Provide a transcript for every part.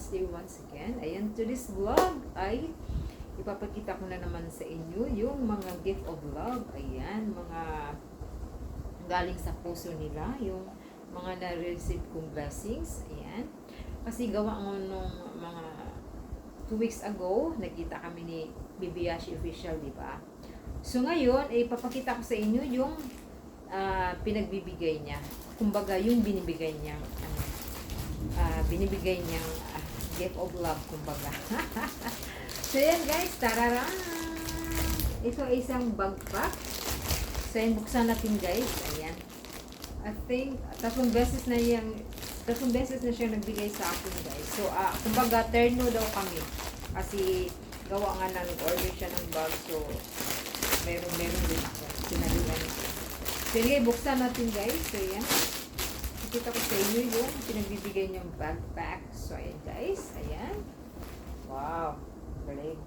Happy Gloves Day once again. Ayan, to this vlog ay ipapakita ko na naman sa inyo yung mga gift of love. Ayan, mga galing sa puso nila, yung mga na-receive kong blessings. Ayan. Kasi gawa ko nung mga two weeks ago, nagkita kami ni Bibiyashi Official, di ba? So ngayon, ay ipapakita ko sa inyo yung ah, pinagbibigay niya. Kumbaga, yung binibigay niyang, ano, ah, binibigay niyang gift of love, kumbaga. so yan guys, tararaan! Ito ay isang backpack. So yan, buksan natin guys. Ayan. I think, tatlong beses na yung, tatlong beses na siya nagbigay sa akin guys. So, ah, kumbaga, terno daw kami. Kasi, gawa nga na nag-order siya ng bag. So, meron, meron din ako. Sinaluan ko. Sige, buksan natin guys. So, yan. Nakita ko sa inyo yung pinagbibigay niyang backpack. So, ayan guys. Ayan. Wow. Galing.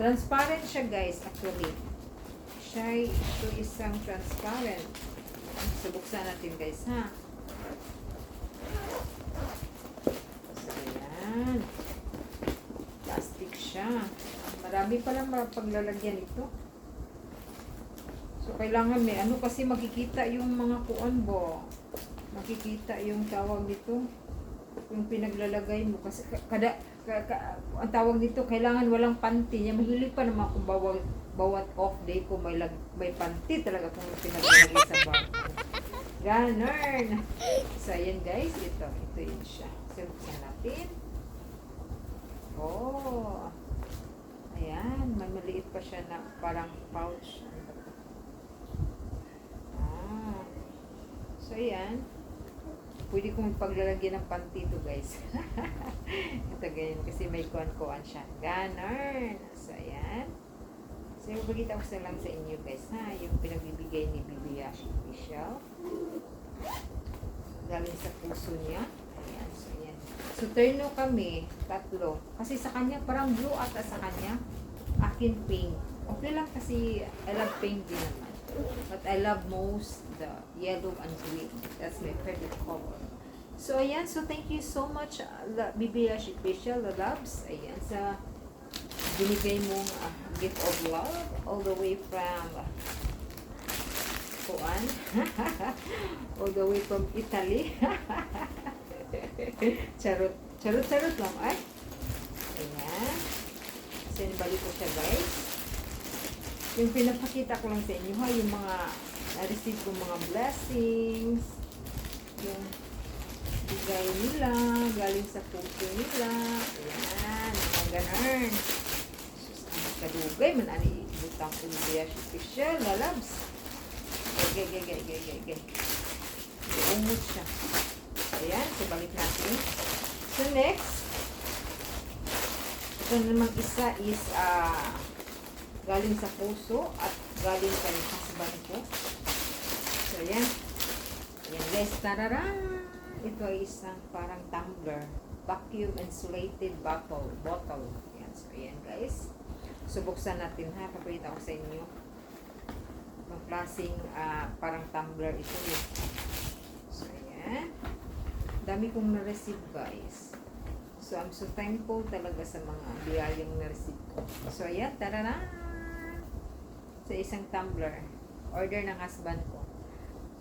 Transparent siya guys, actually. Siya ito isang transparent. So, buksan natin guys, ha? So, ayan. Plastic siya. Marami palang paglalagyan ito. So, kailangan may ano kasi makikita yung mga kuan bo. Makikita yung tawag dito. Yung pinaglalagay mo. Kasi ka- kada, ka, ka- ang tawag dito, kailangan walang panty niya. Mahilig pa naman kung bawal, bawat off day ko may, lag, may panty talaga kung pinaglalagay sa bag. Ganun. So, ayan guys. Ito. Ito yun siya. So, buksan natin. Oh. Ayan. May maliit pa siya na parang pouch. Ah. So, ayan. Pwede kong paglalagyan ng panty to guys. Ito ganyan. Kasi may kuan-kuan siya. Ganon. So, ayan. So, ipagkita ko sa lang sa inyo guys ha. Yung pinagbibigay ni Bibiyashi Official. Galing sa puso niya. Ayan. So, ayan. So, terno kami. Tatlo. Kasi sa kanya, parang blue ata sa kanya. Akin pink. Okay lang kasi I love pink din naman. But I love most the yellow and green. That's my favorite color. So, ayan. So, thank you so much, uh, Bibiyashi Official, the loves. Ayan. Sa binigay mong uh, gift of love all the way from uh, Kuan. all the way from Italy. charot. Charot, charot lang. Ay. Ayan. Sinibalik ko siya, guys. Yung pinapakita ko lang sa inyo ha, yung mga na-receive ko mga blessings. Yung bigay nila, galing sa puso nila. Ayan, mga ganun. Sus, ang kadugay man ani butang ko niya special, lalabs. Gay, gay, gay, gay, gay, gay. Umot siya. Ayan, so balik natin. So next, ito namang isa is ah galing sa puso at galing kay husband ko. So, ayan. Ayan guys, tararan! Ito ay isang parang tumbler. Vacuum insulated bottle. Bottle. Ayan. So, ayan guys. So, natin ha. Papakita ko sa inyo. Ang klaseng ah, parang tumbler ito eh. So, ayan. Dami kong na-receive guys. So, I'm so thankful talaga sa mga biyayang na-receive ko. So, ayan. Tararan! Sa isang tumbler. Order ng husband ko.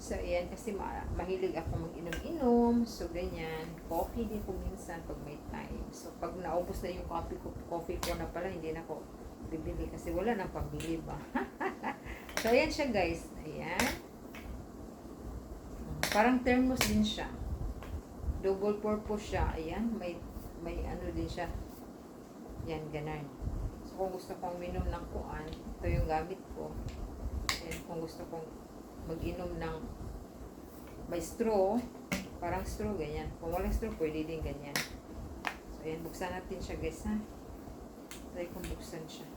So, ayan, kasi ma- mahilig ako mag-inom-inom. So, ganyan. Coffee din ko minsan pag may time. So, pag naubos na yung coffee ko, coffee ko na pala, hindi na ako bibili kasi wala nang pambili ba. so, ayan siya guys. Ayan. Parang thermos din siya. Double purpose siya. Ayan, may, may ano din siya. Yan, ganun. Kung gusto kong minom ng kuan, ito yung gamit ko. And kung gusto kong mag-inom ng may straw, parang straw, ganyan. Kung walang straw, pwede din ganyan. So, ayan, buksan natin siya, guys, ha? Try kong buksan siya.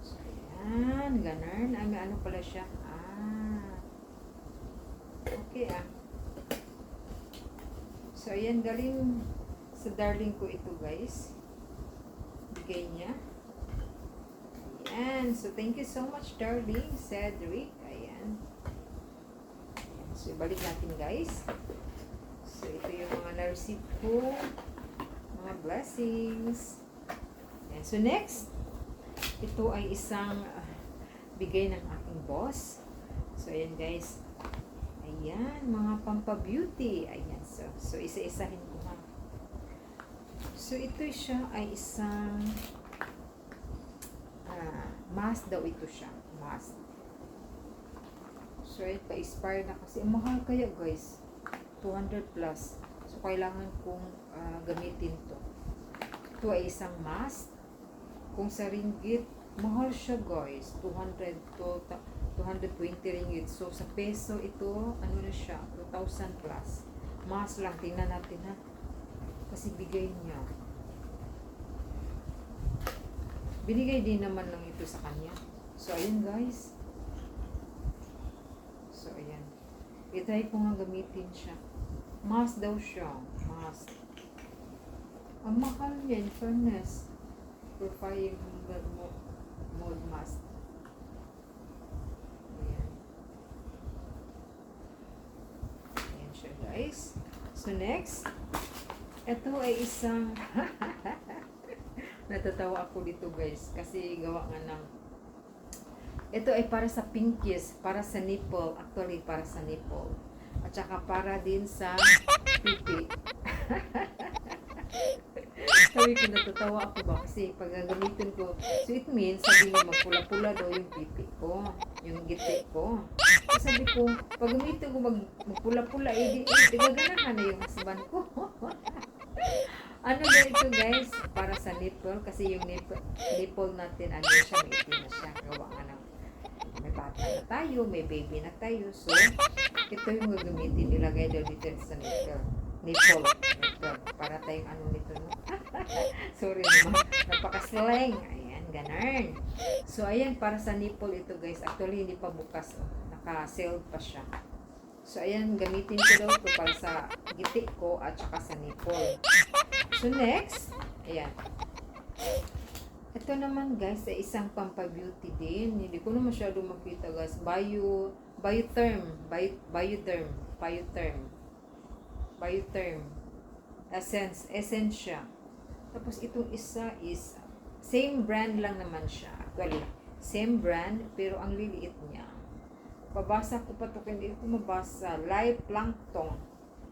So, ayan, ganun. Ang ano pala siya? Ah. Okay, ah. So, ayan, galing sa darling ko ito, guys. Bigay niya. Ayan. So, thank you so much, darling. Cedric. Ayan. So, ibalik natin guys. So, ito yung mga na-receive ko. Mga blessings. Ayan. So, next. Ito ay isang ah, bigay ng aking boss. So, ayan guys. Ayan, mga pampa-beauty. Ayan. So, so isa-isahin ko ha. So, ito siya ay isang ah, mask daw ito siya. Mask. So, ayan, pa-expire na kasi. Mahal kaya guys. 200 plus. So, kailangan kong ah, gamitin to. Ito ay isang mask. Kung sa ringgit, mahal siya guys. 200 to ta- 220 ringgit. So, sa peso ito, ano na siya? 2,000 plus. Mas lang. Tingnan natin ha. Kasi bigay niya. Binigay din naman lang ito sa kanya. So, ayun guys. So, ayan. I-try ko nga gamitin siya. Mas daw siya. Mas. Ang mahal niya, in fairness. Profile mode, mode mask. Guys. So next, ito ay isang natatawa ako dito guys kasi gawa nga ng ito ay para sa pinkies, para sa nipple, actually para sa nipple. At saka para din sa pipi. Sabi ko, natatawa ako ba? Kasi pag gagamitin ko, so it means, sabi niya, magpula-pula daw yung pipi ko, yung giti ko. So sabi ko, pag gamitin ko mag, magpula-pula, eh, di, di gaganahan na yung husband ko. ano ba ito guys? Para sa nipple, kasi yung nipple, nipple natin, ano siya, may itim na siya. Gawa nga ng, may bata na tayo, may baby na tayo. So, ito yung gagamitin, nilagay daw dito sa nipple. Nipple. Nipple. Para tayong ano nito, no? Sorry naman. Napaka-slang. Ayan, ganun. So, ayan, para sa nipple ito, guys. Actually, hindi pa bukas. Oh. Naka-sealed pa siya. So, ayan, gamitin ko daw ito para sa giti ko at saka sa nipple. So, next, ayan. Ito naman, guys, ay isang pampabeauty din. Hindi ko na masyado makita, guys. Bio, biotherm. Bio, bioderm. Biotherm. Biotherm. Essence. Siya. Tapos itong isa is same brand lang naman siya. Actually, same brand pero ang liliit niya. Pabasa ko pa to hindi ko mabasa. Live plankton.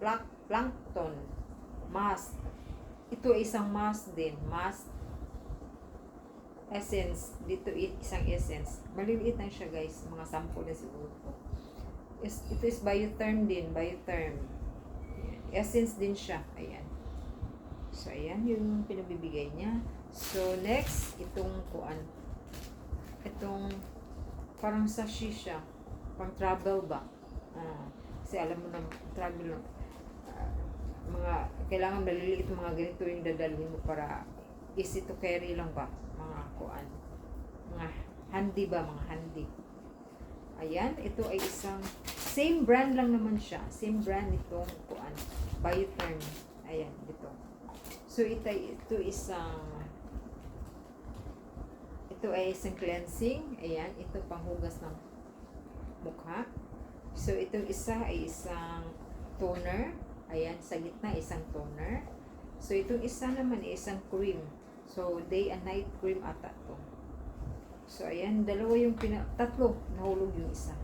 Plank, plankton. Mask. Ito isang mask din. Mask. Essence. Dito isang essence. Maliliit lang siya guys. Mga sample na siguro to. Is, ito is biotherm din. Biotherm. Essence din siya. Ayan. So, ayan yung pinabibigay niya. So, next, itong kuan. Itong parang sashi siya. Pang travel ba? Ah, kasi alam mo na, travel ah, mga, kailangan maliliit mga ganito yung dadalhin mo para easy to carry lang ba? Mga kuan. Mga handy ba? Mga handy. Ayan, ito ay isang same brand lang naman siya. Same brand itong kuan. Biotherm. Ayan, dito. So, ito, ito isang ito ay isang cleansing. Ayan, ito panghugas ng mukha. So, itong isa ay isang toner. Ayan, sa gitna isang toner. So, itong isa naman ay isang cream. So, day and night cream ata to. So, ayan, dalawa yung pina... Tatlo, nahulog yung isa.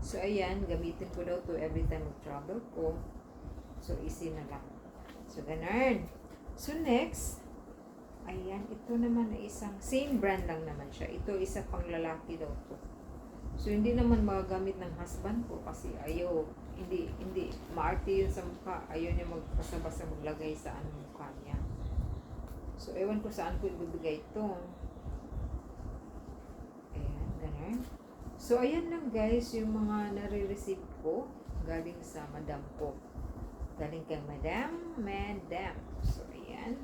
So, ayan, gamitin ko daw to every time mag-travel ko. So, easy na lang. So, ganun. So, next, ayan, ito naman ay isang, same brand lang naman siya. Ito isa pang lalaki daw to. So, hindi naman magagamit ng husband ko kasi ayaw, hindi, hindi, maarte yun sa mukha. Ayaw niya magpasabasa maglagay sa ano mukha niya. So, ewan ko saan ko ibibigay ito. Ayan, ganun. So, ayan lang guys, yung mga nare-receive ko galing sa madam ko. Galing kay madam, madam. So, ayan.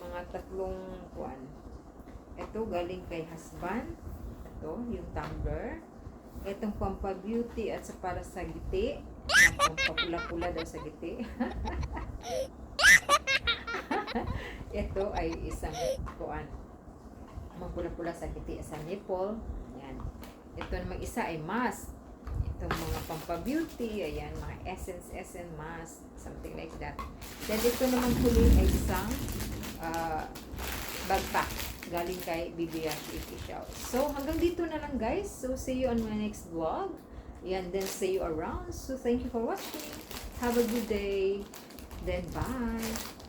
Mga tatlong kuan. Ito galing kay husband. Ito, yung tumbler. Itong pampabeauty at sa para sa giti. Pampapula-pula daw sa giti. Ito ay isang kuan. Mampula-pula sa giti sa nipple. Ayan. Ito namang isa ay mask. Itong mga pampabeauty, ayan, mga essence, essence mask, something like that. Then ito naman huli ay isang uh, backpack galing kay Bibiyashi Official. So, hanggang dito na lang guys. So, see you on my next vlog. Yan, then see you around. So, thank you for watching. Have a good day. Then, bye.